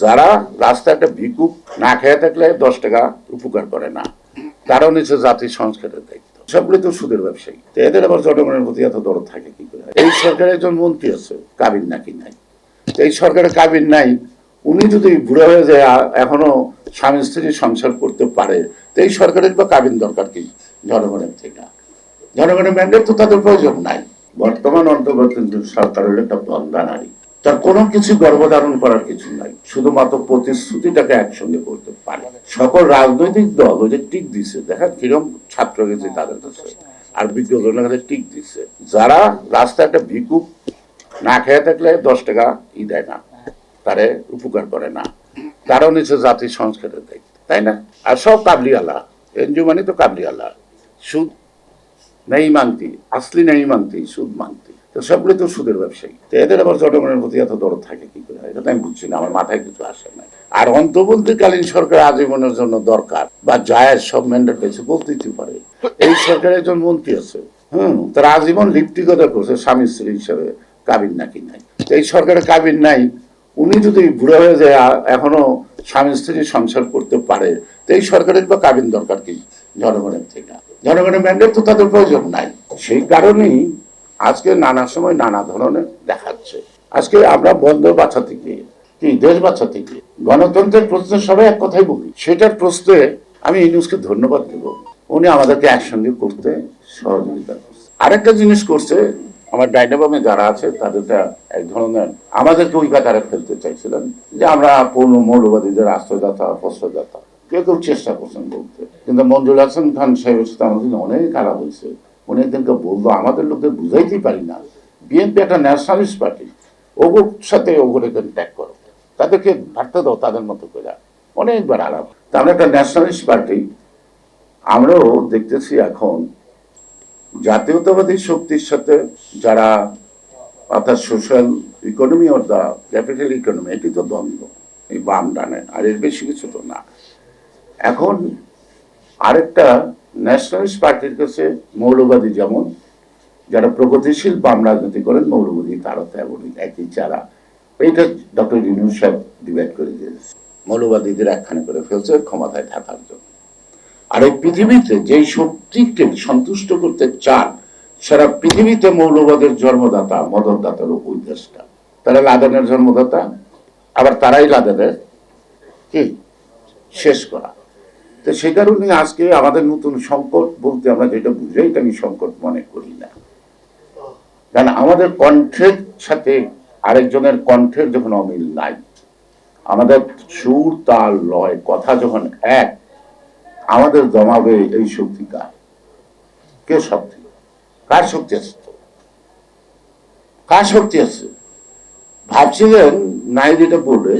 যারা রাস্তায় একটা ভিকুক না খেয়ে থাকলে দশ টাকা উপকার করে না। তারাও নিচে জাতির সংস্কারের দায়িত্ব। সবগুলো তো সুদের ব্যবসায়ী। তো এদের আবার জনগণের প্রতি এত দরদ থাকে কি করে? এই সরকারের একজন মন্ত্রী আছে নাকি নাই? এই সরকারের নাই, উনি যদি হয়ে যায় এখনও স্বামী স্ত্রী সংসার করতে পারে, তো এই সরকারের বা কাবিন দরকার কি জনগণের থেকে? জনগণের ম্যান্ডেট তো তাদের প্রয়োজন নাই। বর্তমান অন্তর্বর্তী সরকার হলো একটা বন্ধা নারী। তার কোনো কিছু গর্ভধারণ করার কিছু নাই। শুধুমাত্র প্রতিশ্রুতিটাকে একসঙ্গে করতে পারে। সকল রাজনৈতিক দল ওই যে টিক দিছে দেখা কিরম ছাত্র গেছে তাদের কাছে। আর বিজ্ঞজনের কাছে টিক দিচ্ছে যারা রাস্তায় একটা ভিকুক না খেয়ে থাকলে দশ টাকা ই দেয় না, তারে উপকার করে না। তারও নিচে জাতির সংস্কারের দায়িত্ব, তাই না? আর সব কাবলিওয়ালা, এনজিও মানে তো কাবলিওয়ালা। সুদ নেই মানতি, আসলি নেই মানতি, সুদ মানতি। তো সবগুলো তো সুদের ব্যবসায়ী। তো এদের আবার জনগণের প্রতি এত দরদ থাকে কি করে? এটা আমি বুঝছি না, আমার মাথায় কিছু আসে না আর অন্তর্বর্তীকালীন সরকার আজীবনের জন্য দরকার, বা জায়ের সব ম্যান্ডেট পেয়েছে বলতেই পারে। এই সরকারের একজন মন্ত্রী আছে, হুম, তারা আজীবন লিপ্তিকতা করছে, স্বামী স্ত্রী হিসেবে কাবিন নাকি নাই। এই সরকারের কাবিন নাই, উনি যদি বুড়ো হয়ে যায় এখনও স্বামী স্ত্রী সংসার করতে পারে, তো এই সরকারের বা কাবিন দরকার কি জনগণের থেকে? জনগণের ম্যান্ডেট তো তাদের প্রয়োজন নাই। সেই কারণেই আজকে নানা সময় নানা ধরনের দেখাচ্ছে। আজকে আমরা বন্ধ বাঁচাতে গিয়ে কি, দেশ বাঁচাতে গিয়ে গণতন্ত্রের প্রশ্নে সবাই এক কথাই বলি। সেটার প্রশ্নে আমি ইউনুসকে ধন্যবাদ দেব। উনি আমাদেরকে একসঙ্গে করতে সহযোগিতা করছে। আরেকটা জিনিস করছে, আমার ডাইনাবামে যারা আছে, তাদেরটা এক ধরনের আমাদেরকে ওই কাতারে ফেলতে চাইছিলেন যে আমরা পূর্ণ মৌলবাদীদের আশ্রয়দাতা, প্রশ্রয়দাতা। কেউ কেউ চেষ্টা করছেন বলতে। কিন্তু মঞ্জুর হাসান খান সাহেবের সাথে আমাদের অনেক আলাপ হয়েছে। উনি একদিনকে বলল, আমাদের লোকদের বুঝাইতেই পারি না। বিএনপি একটা ন্যাশনালিস্ট পার্টি ওগুর সাথে ওগুলো ট্যাগ করো। তাদেরকে ভাবতে দাও, তাদের মতো করে। অনেকবার আলাপ। তা আমরা একটা ন্যাশনালিস্ট পার্টি আমরাও দেখতেছি এখন জাতীয়তাবাদী শক্তির সাথে যারা অর্থাৎ social economy or the capital economy এটি তো দ্বন্দ্ব। এই বাম ডানে আর এর বেশি কিছু তো না। এখন আরেকটা ন্যাশনালিস্ট পার্টির কাছে মৌলবাদী যেমন যারা প্রগতিশীল বাম রাজনীতি করেন, মৌলবাদী তারা তেমনই একই চারা। এইটা ডক্টর ইউনুস সাহেব ডিবেট করে দিয়েছে। মৌলবাদীদের একখানে করে ফেলছে, ক্ষমতায় থাকার জন্য। আর এই পৃথিবীতে যেই শক্তিকে সন্তুষ্ট করতে চান, সারা পৃথিবীতে মৌলবাদের জন্মদাতা মদতদাতার ওই দেশটা তারা লাদেনের জন্মদাতা, আবার তারাই লাদেনের কি? শেষ করা। তো সে কারণে আজকে আমাদের নতুন সংকট বলতে আমরা যেটা বুঝাই এটা আমি সংকট মনে করি না। কারণ আমাদের কণ্ঠের সাথে আরেকজনের কণ্ঠের যখন অমিল নাই, আমাদের সুর, তাল, লয়, কথা যখন এক, আমাদের জমাবে এই শক্তি কার? কে শক্তি? কার শক্তি আছে? কার শক্তি আছে? ভাবছিলেন, নাই যেটা বললে